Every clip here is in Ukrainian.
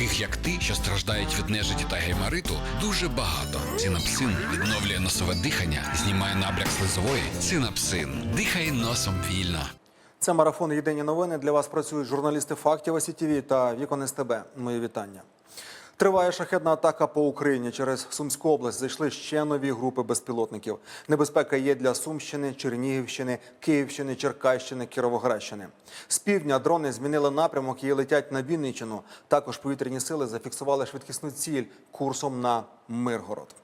таких як ти, що страждають від нежиті та геймариту, дуже багато. Синапсин відновлює носове дихання, знімає набряк слизової. Цинапсин. Дихай носом вільно. Це марафон Єдині новини. Для вас працюють журналісти фактів СІТВ та Вікон СТБ. Мої вітання. Триває шахедна атака по Україні. Через Сумську область зайшли ще нові групи безпілотників. Небезпека є для Сумщини, Чернігівщини, Київщини, Черкащини, Кіровоградщини. З півдня дрони змінили напрямок і летять на Вінниччину. Також повітряні сили зафіксували швидкісну ціль курсом на Миргород.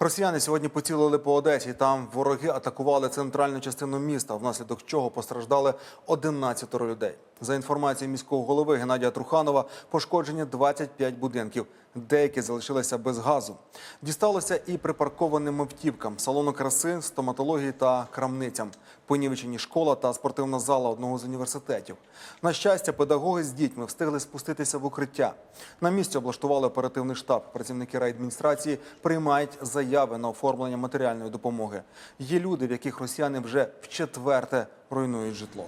Росіяни сьогодні поцілили по Одесі. Там вороги атакували центральну частину міста, внаслідок чого постраждали 11 людей. За інформацією міського голови Геннадія Труханова, пошкоджені 25 будинків. Деякі залишилися без газу. Дісталося і припаркованим автівкам, салону краси, стоматології та крамницям. Понівечені школа та спортивна зала одного з університетів. На щастя, педагоги з дітьми встигли спуститися в укриття. На місці облаштували оперативний штаб. Працівники райадміністрації приймають заяви на оформлення матеріальної допомоги. Є люди, в яких росіяни вже вчетверте руйнують житло.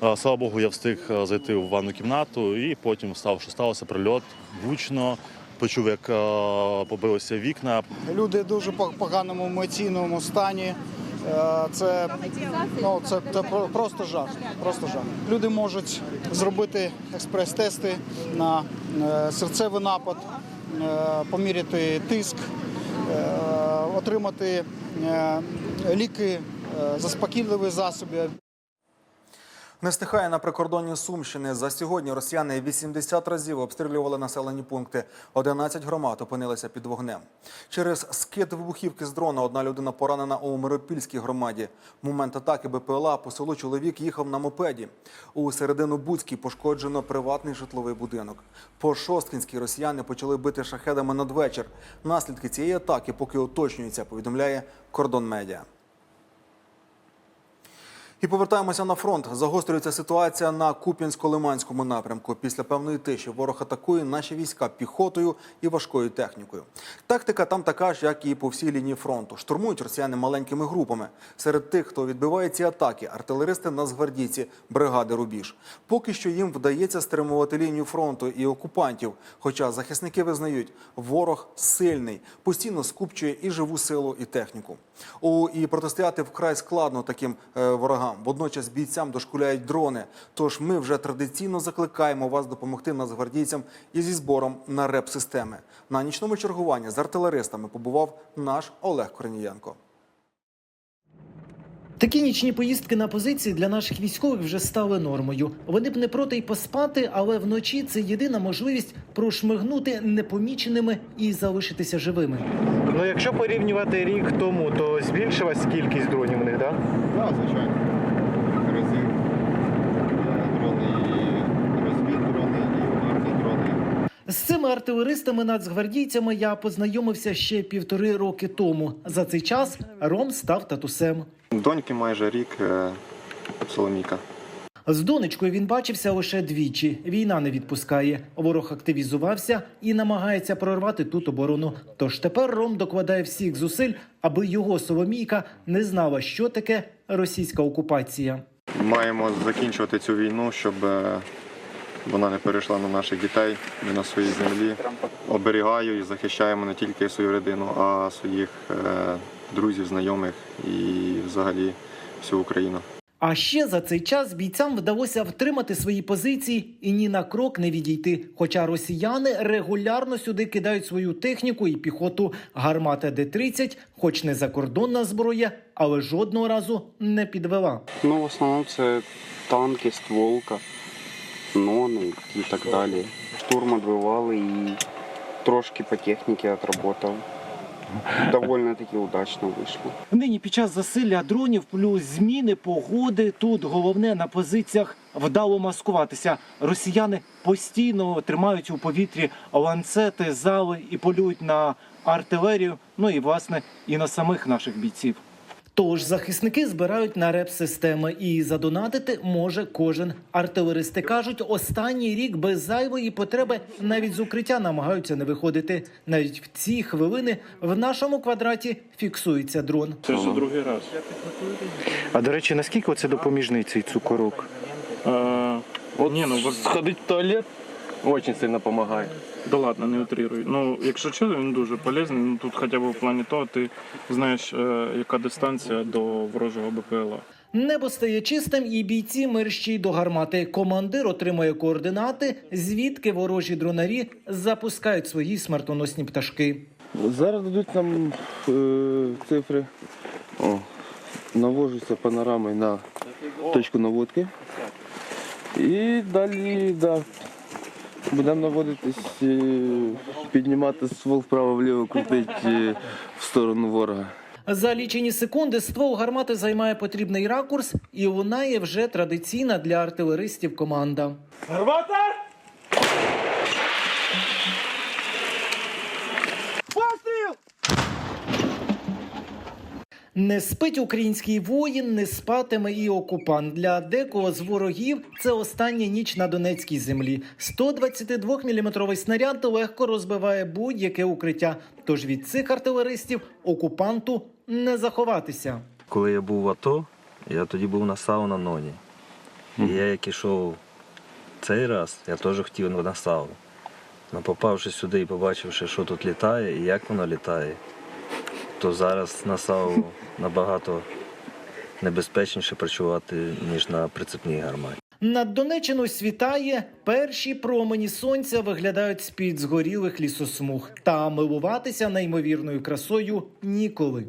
Слава Богу, я встиг е, зайти в ванну кімнату і потім став, що сталося прильот гучно. Почув, як е, побилися вікна. Люди дуже поганому емоційному стані. Е, Це, ну, це, це про- просто жах. Просто жах. Люди можуть зробити експрес-тести на серцевий напад, поміряти тиск, отримати ліки, заспокійливі засоби. Не стихає на прикордонні Сумщини. За сьогодні росіяни 80 разів обстрілювали населені пункти. 11 громад опинилися під вогнем. Через скид вибухівки з дрона одна людина поранена у Миропільській громаді. В момент атаки БПЛА по селу чоловік їхав на мопеді. У середину Буцькій пошкоджено приватний житловий будинок. По Шосткінській росіяни почали бити шахедами надвечір. Наслідки цієї атаки поки уточнюються, повідомляє Кордон Медіа. І повертаємося на фронт. Загострюється ситуація на Куп'янсько-Лиманському напрямку. Після певної тиші ворог атакує наші війська піхотою і важкою технікою. Тактика там така ж, як і по всій лінії фронту. Штурмують росіяни маленькими групами. Серед тих, хто відбиває ці атаки, артилеристи нацгвардійці бригади Рубіж. Поки що їм вдається стримувати лінію фронту і окупантів. Хоча захисники визнають, ворог сильний, постійно скупчує і живу силу, і техніку. У і протистояти вкрай складно таким е, ворогам. Водночас бійцям дошкуляють дрони. Тож ми вже традиційно закликаємо вас допомогти нацгвардійцям і зі збором на реп-системи. На нічному чергуванні з артилеристами побував наш Олег Корнієнко. Такі нічні поїздки на позиції для наших військових вже стали нормою. Вони б не проти й поспати, але вночі це єдина можливість прошмигнути непоміченими і залишитися живими. Ну, якщо порівнювати рік тому, то збільшилась кількість дронів у них, так? Так, звичайно. Разів е, дрони і розвіддрони, і ударні дрони. З цими артилеристами нацгвардійцями я познайомився ще півтори роки тому. За цей час Ром став татусем. Доньки майже рік е, Соломіка. З донечкою він бачився лише двічі. Війна не відпускає. Ворог активізувався і намагається прорвати тут оборону. Тож тепер Ром докладає всіх зусиль, аби його Соломійка не знала, що таке російська окупація. Маємо закінчувати цю війну, щоб е, вона не перейшла на наших дітей, ми на своїй землі. Оберігаю і захищаємо не тільки свою родину, а своїх е, друзів, знайомих і взагалі всю Україну. А ще за цей час бійцям вдалося втримати свої позиції і ні на крок не відійти. Хоча росіяни регулярно сюди кидають свою техніку і піхоту. Гармата Д-30, хоч не закордонна зброя, але жодного разу не підвела. Ну, в основному це танки, стволка, нони і так далі. Штурм відбивали і трошки по техніці відработав. Довольно таки удачно вийшло. Нині під час засилля дронів плюс зміни погоди тут головне на позиціях вдало маскуватися. Росіяни постійно тримають у повітрі ланцети, зали і полюють на артилерію. Ну і власне і на самих наших бійців. Тож захисники збирають на реп-системи і задонатити може кожен. Артилеристи кажуть, останній рік без зайвої потреби навіть з укриття намагаються не виходити. Навіть в ці хвилини в нашому квадраті фіксується дрон. Це вже другий раз. А до речі, наскільки це допоміжний цей цукорок? Вот Не, ну, сходить в туалет очень сильно помогает. Да ладно, не утрируй. Ну, якщо чесно, він дуже полезний. Ну тут хоча б в плані того, ти знаєш, е, яка дистанція до ворожого БПЛА. Небо стає чистим, і бійці мерщій до гармати. Командир отримує координати, звідки ворожі дронарі запускають свої смертоносні пташки. Зараз дадуть нам е, цифри. О, навожуся панорамою на точку наводки. І далі, да, будемо наводитись, е, піднімати ствол вправо-вліво, крутити е, в сторону ворога. За лічені секунди ствол гармати займає потрібний ракурс, і лунає вже традиційна для артилеристів команда. Не спить український воїн, не спатиме і окупант. Для декого з ворогів це остання ніч на Донецькій землі. 122-мм снаряд легко розбиває будь-яке укриття. Тож від цих артилеристів окупанту не заховатися. Коли я був в АТО, я тоді був на САУ на ноні. І я як ішов цей раз, я теж хотів на САУ. Но попавши сюди і побачивши, що тут літає і як воно літає, то зараз на САУ набагато небезпечніше працювати, ніж на прицепній гарматі. Над Донеччиною світає, перші промені сонця виглядають з-під згорілих лісосмуг. Та милуватися неймовірною красою ніколи.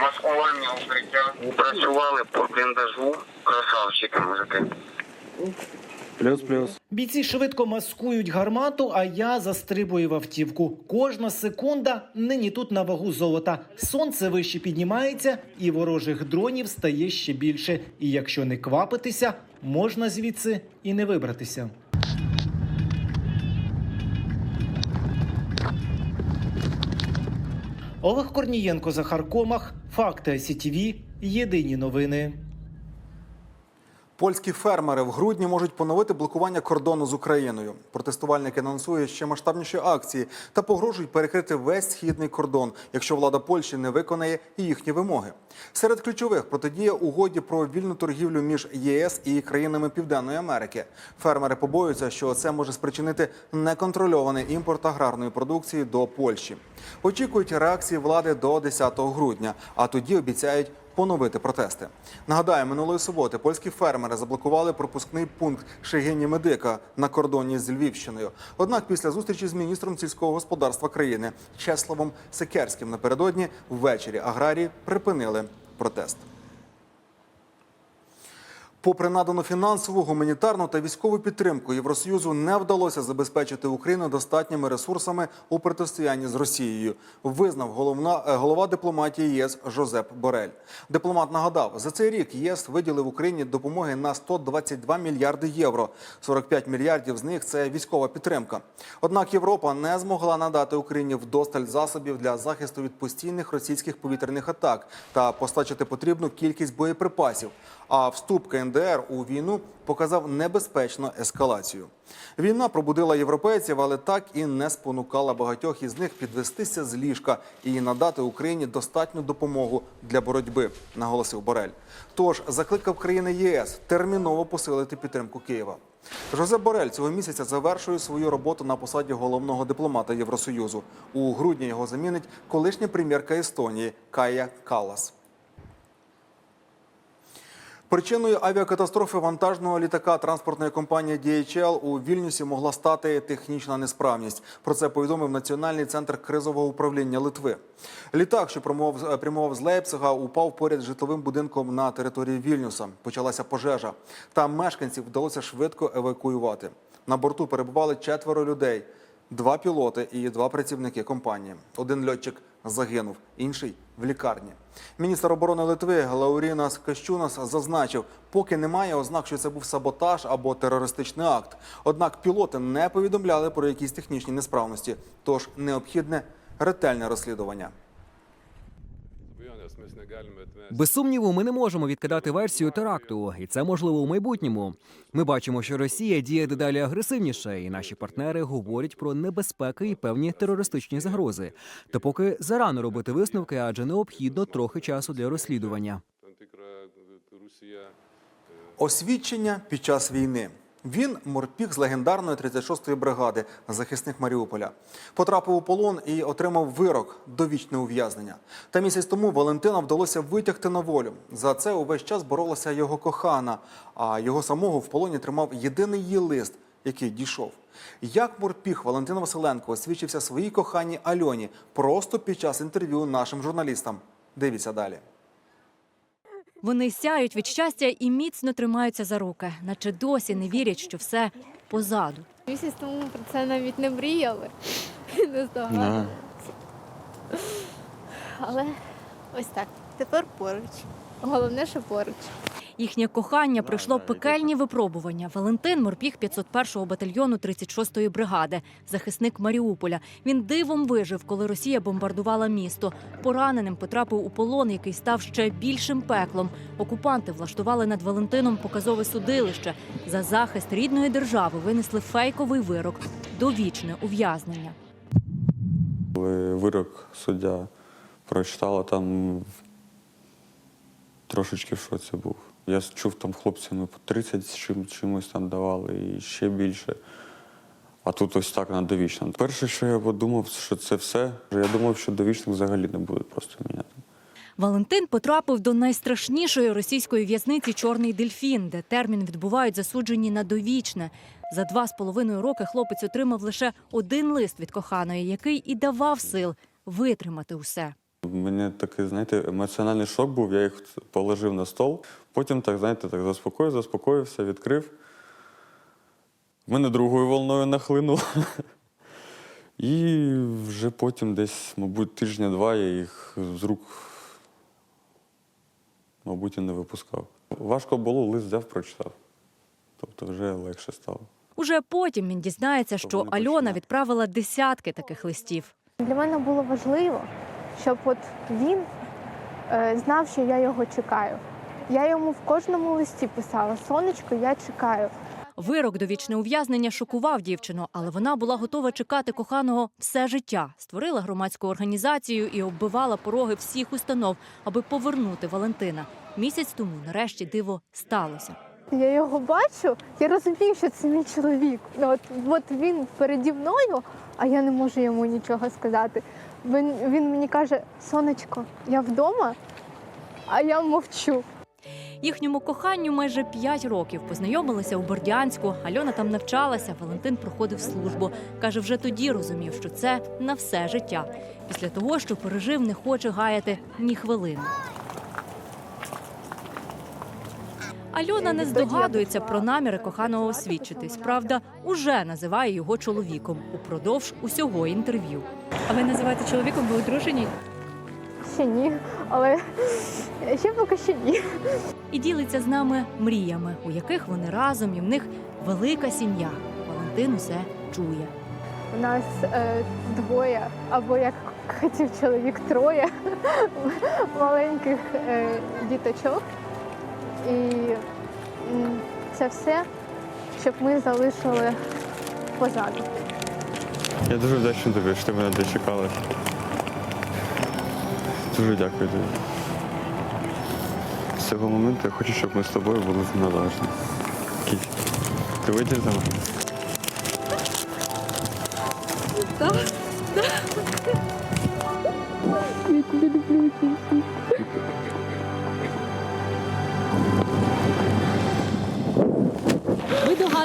Маскування укриття. Працювали по бліндажу. Красавчики мужики. Плюс-плюс. Бійці швидко маскують гармату, а я застрибую в автівку. Кожна секунда нині тут на вагу золота. Сонце вище піднімається, і ворожих дронів стає ще більше. І якщо не квапитися, можна звідси і не вибратися. Олег Корнієнко, Захар Комах, Факти СІТВ, Єдині новини. Польські фермери в грудні можуть поновити блокування кордону з Україною. Протестувальники анонсують ще масштабніші акції та погрожують перекрити весь східний кордон, якщо влада Польщі не виконає їхні вимоги. Серед ключових протидія угоді про вільну торгівлю між ЄС і країнами Південної Америки. Фермери побоюються, що це може спричинити неконтрольований імпорт аграрної продукції до Польщі. Очікують реакції влади до 10 грудня, а тоді обіцяють поновити протести. Нагадаю, минулої суботи польські фермери заблокували пропускний пункт Шегені Медика на кордоні з Львівщиною. Однак після зустрічі з міністром сільського господарства країни Чеславом Секерським напередодні ввечері аграрії припинили протест. Попри надану фінансову, гуманітарну та військову підтримку, Євросоюзу не вдалося забезпечити Україну достатніми ресурсами у протистоянні з Росією. Визнав головна е, голова дипломатії ЄС Жозеп Борель. Дипломат нагадав, за цей рік ЄС виділив Україні допомоги на 122 мільярди євро. 45 мільярдів з них це військова підтримка. Однак Європа не змогла надати Україні вдосталь засобів для захисту від постійних російських повітряних атак та постачити потрібну кількість боєприпасів. А вступ КНДР у війну показав небезпечну ескалацію. Війна пробудила європейців, але так і не спонукала багатьох із них підвестися з ліжка і надати Україні достатню допомогу для боротьби, наголосив Борель. Тож закликав країни ЄС терміново посилити підтримку Києва. Жозеп Борель цього місяця завершує свою роботу на посаді головного дипломата Євросоюзу. У грудні його замінить колишня прем'єрка Естонії Кая Калас. Причиною авіакатастрофи вантажного літака транспортної компанії DHL у Вільнюсі могла стати технічна несправність. Про це повідомив Національний центр кризового управління Литви. Літак, що прямував, з Лейпцига, упав поряд з житловим будинком на території Вільнюса. Почалася пожежа. Там мешканців вдалося швидко евакуювати. На борту перебували четверо людей. Два пілоти і два працівники компанії. Один льотчик загинув, інший в лікарні. Міністр оборони Литви Лаурінас Кащунас зазначив, поки немає ознак, що це був саботаж або терористичний акт. Однак пілоти не повідомляли про якісь технічні несправності, тож необхідне ретельне розслідування. Без сумніву, ми не можемо відкидати версію теракту, і це можливо у майбутньому. Ми бачимо, що Росія діє дедалі агресивніше, і наші партнери говорять про небезпеки і певні терористичні загрози. То поки зарано робити висновки, адже необхідно трохи часу для розслідування. Освідчення під час війни. Він морпіг з легендарної 36-ї бригади, захисник Маріуполя. Потрапив у полон і отримав вирок довічне ув'язнення. Та місяць тому Валентина вдалося витягти на волю. За це увесь час боролася його кохана, а його самого в полоні тримав єдиний її лист, який дійшов. Як морпіг Валентин Василенко освічився своїй коханій Альоні просто під час інтерв'ю нашим журналістам. Дивіться далі. Вони сяють від щастя і міцно тримаються за руки, наче досі не вірять, що все позаду. Місяць тому про це навіть не мріяли. Не здогадувалися. Але ось так. Тепер поруч. Головне, що поруч. Їхнє кохання пройшло пекельні випробування. Валентин морпіг 501-го батальйону 36-ї бригади, захисник Маріуполя. Він дивом вижив, коли Росія бомбардувала місто. Пораненим потрапив у полон, який став ще більшим пеклом. Окупанти влаштували над Валентином показове судилище. За захист рідної держави винесли фейковий вирок довічне ув'язнення. Вирок суддя прочитала, там трошечки в шоці був. Я чув там хлопцям по 30 чим, чимось там давали і ще більше. А тут ось так на довічно. Перше, що я подумав, що це все. Я думав, що довічник взагалі не буде просто міняти. Валентин потрапив до найстрашнішої російської в'язниці Чорний дельфін, де термін відбувають засуджені на довічне. За два з половиною роки хлопець отримав лише один лист від коханої, який і давав сил витримати усе. У мене такий, знаєте, емоціональний шок був, я їх положив на стол. Потім так, знаєте, так заспокоїв, заспокоївся, відкрив. Мене другою волною нахлинуло. І вже потім десь, мабуть, тижня-два я їх з рук, мабуть, і не випускав. Важко було, лист взяв, прочитав. Тобто вже легше стало. Уже потім він дізнається, що Тобто Альона відправила десятки таких листів. Для мене було важливо, щоб от він е, знав, що я його чекаю. Я йому в кожному листі писала Сонечко, я чекаю. Вирок довічне ув'язнення шокував дівчину, але вона була готова чекати коханого все життя. Створила громадську організацію і оббивала пороги всіх установ, аби повернути Валентина. Місяць тому нарешті диво сталося. Я його бачу, я розумію, що це мій чоловік. Ну, От, от він переді мною, а я не можу йому нічого сказати. Він, він мені каже: Сонечко, я вдома, а я мовчу. Їхньому коханню майже п'ять років познайомилися у Бордянську. Альона там навчалася. Валентин проходив службу. каже, вже тоді розумів, що це на все життя. Після того, що пережив, не хоче гаяти ні хвилини. Альона не здогадується про наміри коханого освідчитись. Правда, уже називає його чоловіком упродовж усього інтерв'ю. А ви називаєте чоловіком, ви одружені? Ще ні, але ще поки що ні. і ділиться з нами мріями, у яких вони разом і в них велика сім'я. Валентин усе чує. У нас е, двоє, або як хотів чоловік, троє маленьких е, діточок. І це все, щоб ми залишили позаду. Я дуже вдячний тобі, що ти мене дочекалась. Дуже дякую тобі. З цього моменту я хочу, щоб ми з тобою були налажні. Кіт, ти вийдеш за мене? Ви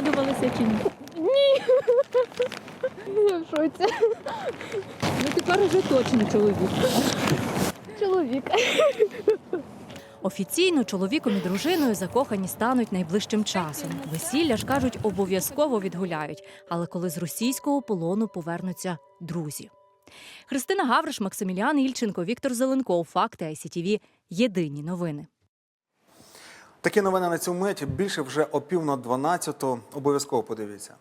догадувалися чи ні? Я в шоці. Ну тепер уже точно чоловік. Чоловік. Офіційно чоловіком і дружиною закохані стануть найближчим часом. Весілля ж кажуть, обов'язково відгуляють. Але коли з російського полону повернуться друзі. Христина Гавриш, Максиміліан Ільченко, Віктор Зеленков. Факти ICTV. Єдині новини. Такі новини на цю мить. Більше вже о пів на 12. Обов'язково подивіться.